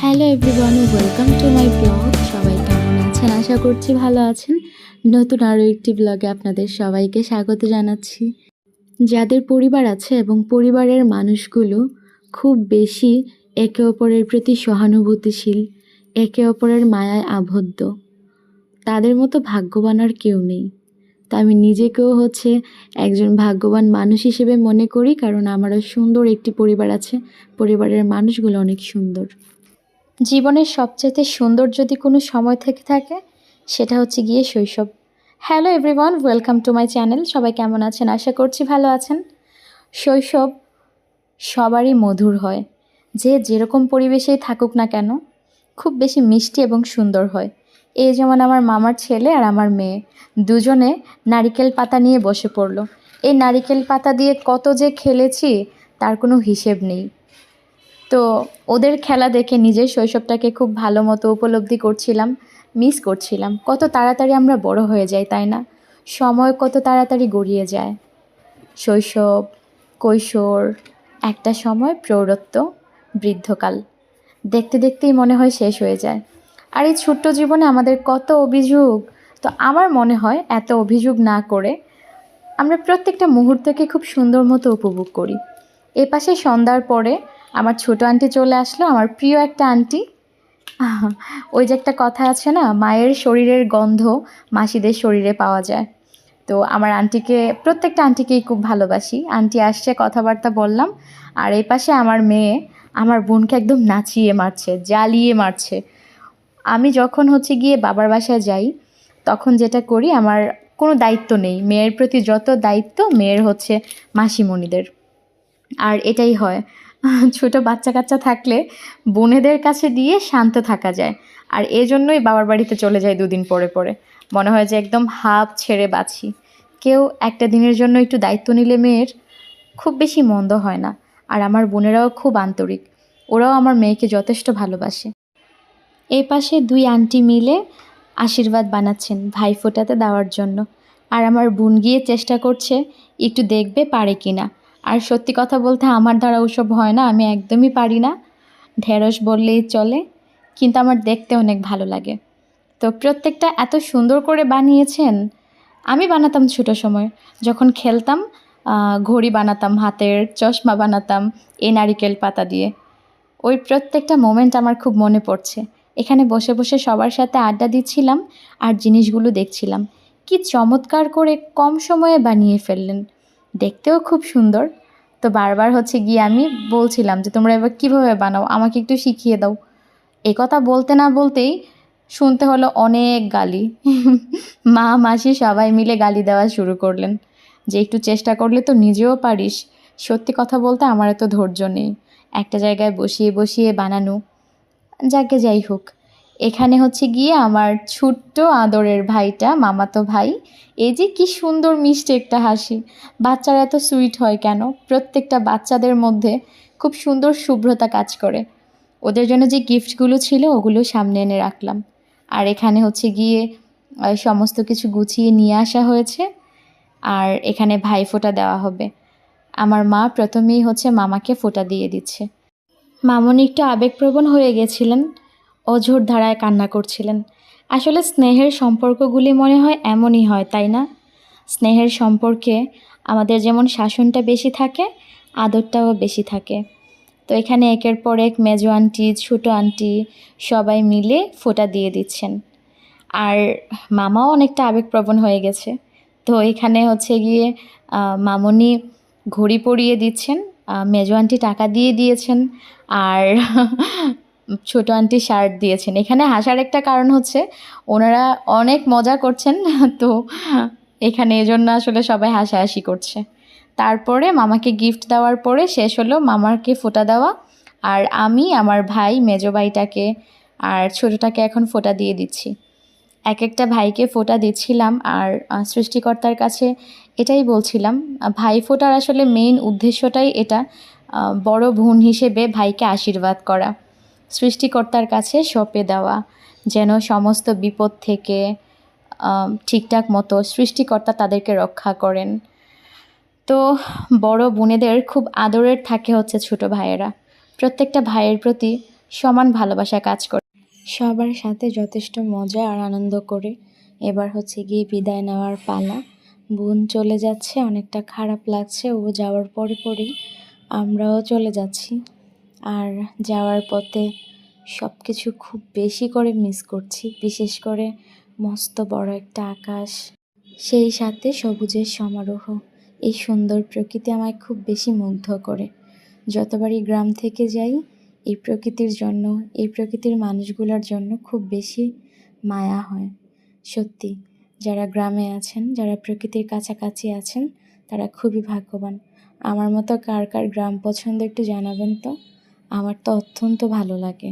Hello everyone welcome to my blog সবাই কেমন আছেন? আশা করছি ভালো আছেন। নতুন আরও একটি ব্লগে আপনাদের সবাইকে স্বাগত জানাচ্ছি। যাদের পরিবার আছে এবং পরিবারের মানুষগুলো খুব বেশি একে অপরের প্রতি সহানুভূতিশীল, একে অপরের মায়ায় আবদ্ধ। তাদের মতো ভাগ্যবান আর কেউ নেই। তা আমি নিজেকেও হচ্ছে একজন ভাগ্যবান মানুষ হিসেবে মনে করি, কারণ আমারও সুন্দর একটি পরিবার আছে। পরিবারের মানুষগুলো অনেক সুন্দর। জীবনের সবচেয়ে সুন্দর যদি কোনো সময় থেকে থাকে, সেটা হচ্ছে গিয়ে শৈশব। Hello everyone welcome to my channel সবাই কেমন আছেন? আশা করছি ভালো আছেন। শৈশব সবারই মধুর হয়। যে যেরকম পরিবেশেই থাকুক না কেন, খুব বেশি মিষ্টি এবং সুন্দর হয়। এই যেমন আমার মামার ছেলে আর আমার মেয়ে, দুজনে নারিকেল পাতা নিয়ে বসে পড়ল। এই নারিকেল পাতা দিয়ে কত যে খেলেছি, তার কোনো হিসেব নেই। তো ওদের খেলা দেখে নিজের শৈশবটাকে খুব ভালো মতো উপলব্ধি করছিলাম মিস করছিলাম। কত তাড়াতাড়ি আমরা বড় হয়ে যাই, তাই না? সময় কত তাড়াতাড়ি গড়িয়ে যায়। শৈশব, কৈশোর, একটা সময় প্রৌঢ়ত্ব, বৃদ্ধকাল। দেখতে দেখতেই মনে হয় শেষ হয়ে যায়। আর এই ছোট্ট জীবনে আমাদের কত অভিযোগ, তো আমার মনে হয় এত অভিযোগ না করে আমরা প্রত্যেকটা মুহূর্তকে খুব সুন্দর মতো উপভোগ করি। এ পাশে সন্ধ্যার পরে আমার ছোট আন্টি চলে আসলো, আমার প্রিয় একটা আন্টি। ওই যে একটা কথা আছে না, মায়ের শরীরের গন্ধ মাসিদের শরীরে পাওয়া যায়। তো আমার আন্টিকে, প্রত্যেকটা আন্টিকেই খুব ভালোবাসি। আন্টি আসছে, কথাবার্তা বললাম, আর এই পাশে আমার মেয়ে আমার বোনকে একদম নাচিয়ে মারছে, জ্বালিয়ে মারছে। আমি যখন হচ্ছে গিয়ে বাবার বাসায় যাই, তখন যেটা করি, আমার কোনো দায়িত্ব নেই। মেয়ের প্রতি যত দায়িত্ব, মেয়ের হচ্ছে মাসিমণিদের। আর এটাই হয়। ছোট বাচ্চা কাচ্চা থাকলে বোনেদের কাছে দিয়ে শান্ত থাকা যায়। আর এজন্যই বাবার বাড়িতে চলে যায় দুদিন পরে পরে। মনে হয় যে একদম হাফ ছেড়ে বাছি কেউ একটা দিনের জন্য একটু দায়িত্ব নিলে মেয়ের খুব বেশি মন্দ হয় না। আর আমার বোনেরাও খুব আন্তরিক। ওরাও আমার মেয়েকে যথেষ্ট ভালোবাসে। এই পাশে দুই আন্টি মিলে আশীর্বাদ বানাচ্ছেন ভাই ফোটাতে দেওয়ার জন্য। আর আমার বোন গিয়ে চেষ্টা করছে, একটু দেখবে পারে কি না আর সত্যি কথা বলতে আমার দ্বারা ওসব হয় না, আমি একদমই পারি না। ঢেঁড়স বললেই চলে, কিন্তু আমার দেখতে অনেক ভালো লাগে। তো প্রত্যেকটা এত সুন্দর করে বানিয়েছেন, আমি বানাতাম ছোটো সময়। যখন খেলতাম ঘড়ি বানাতাম, হাতের চশমা বানাতাম, এই নারিকেল পাতা দিয়ে। ওই প্রত্যেকটা মোমেন্ট আমার খুব মনে পড়ছে। এখানে বসে বসে সবার সাথে আড্ডা দিচ্ছিলাম আর জিনিসগুলো দেখছিলাম। কি চমৎকার করে কম সময়ে বানিয়ে ফেললেন। দেখতেও খুব সুন্দর। তো বারবার হচ্ছে গিয়ে আমি বলছিলাম যে, তোমরা এবার কীভাবে বানাও? আমাকে একটু শিখিয়ে দাও। এ কথা বলতে না বলতেই শুনতে হলো অনেক গালি। মা, মাসি সবাই মিলে গালি দেওয়া শুরু করলেন। যে, একটু চেষ্টা করলে তো নিজেও পারিস। সত্যি কথা বলতে আমার এত ধৈর্য নেই। একটা জায়গায় বসিয়ে বসিয়ে বানানো। যাকে যাই হোক। এখানে হচ্ছে গিয়ে আমার ছোট্ট আদরের ভাইটা, মামাতো ভাই। এই যে কি সুন্দর মিষ্টি একটা হাসি। বাচ্চারা এত সুইট হয় কেন? প্রত্যেকটা বাচ্চাদের মধ্যে খুব সুন্দর শুভ্রতা কাজ করে। ওদের জন্য যে গিফটগুলো ছিল, ওগুলো সামনে এনে রাখলাম। আর এখানে হচ্ছে গিয়ে সমস্ত কিছু গুছিয়ে নিয়ে আসা হয়েছে। আর এখানে ভাই ফোঁটা দেওয়া হবে। আমার মা প্রথমেই হচ্ছে মামাকে ফোঁটা দিয়ে দিচ্ছে। মামনি একটু আবেগপ্রবণ হয়ে গেছিলেন। অঝোর ধারায় কান্না করছিলেন। আসলে স্নেহের সম্পর্কগুলি মনে হয় এমনই হয়, তাই না? স্নেহের সম্পর্কে আমাদের যেমন শাসনটা বেশি থাকে, আদরটাও বেশি থাকে। তো এখানে একের পর এক মেজো আন্টি, ছোটো আন্টি সবাই মিলে ফোটা দিয়ে দিচ্ছেন। আর মামাও অনেকটা আবেগপ্রবণ হয়ে গেছে। তো এখানে হচ্ছে গিয়ে মামনি ঘড়ি পরিয়ে দিচ্ছেন মেজো আন্টি টাকা দিয়ে দিয়েছেন, আর ছোটো আন্টি শার্ট দিয়েছেন। এখানে হাসার একটা কারণ হচ্ছে, ওনারা অনেক মজা করছেন, তো এখানে এজন্য আসলে সবাই হাসাহাসি করছে। তারপরে মামাকে গিফট দেওয়ার পরে শেষ হলো মামাকে ফোঁটা দেওয়া, আর আমি, আমার ভাই, মেজো ভাইটাকে আর ছোটোটাকে এখন ফোটা দিয়ে দিচ্ছি। এক একটা ভাইকে ফোঁটা দিচ্ছিলাম, আর সৃষ্টিকর্তার কাছে এটাই বলছিলাম, ভাই ফোঁটার আসলে মেইন উদ্দেশ্যটাই এটা বড় বোন হিসেবে ভাইকে আশীর্বাদ করা। সৃষ্টিকর্তার কাছে সঁপে দেওয়া, যেন সমস্ত বিপদ থেকে ঠিকঠাক মতো সৃষ্টিকর্তা তাদেরকে রক্ষা করেন। তো বড় বোনেদের খুব আদরের থাকে হচ্ছে ছোট ভাইয়েরা। প্রত্যেকটা ভাইয়ের প্রতি সমান ভালোবাসা কাজ করে। সবার সাথে যথেষ্ট মজা আর আনন্দ করে। এবার হচ্ছে গিয়ে বিদায় নেওয়ার পালা। বোন চলে যাচ্ছে, অনেকটা খারাপ লাগছে, ও যাওয়ার পরে পরেই আমরাও চলে যাচ্ছি। আর যাওয়ার পথে সব কিছু খুব বেশি করে মিস করছি। বিশেষ করে মস্ত বড় একটা আকাশ, সেই সাথে সবুজের সমারোহ। এই সুন্দর প্রকৃতি আমায় খুব বেশি মুগ্ধ করে। যতবারই গ্রাম থেকে যাই, এই প্রকৃতির জন্য, এই প্রকৃতির মানুষগুলোর জন্য খুব বেশি মায়া হয়। সত্যি, যারা গ্রামে আছেন, যারা প্রকৃতির কাছাকাছি আছেন, তারা খুবই ভাগ্যবান। আমার মতো কার কার গ্রাম পছন্দ একটু জানাবেন তো? আমার তো অত্যন্ত ভালো লাগে।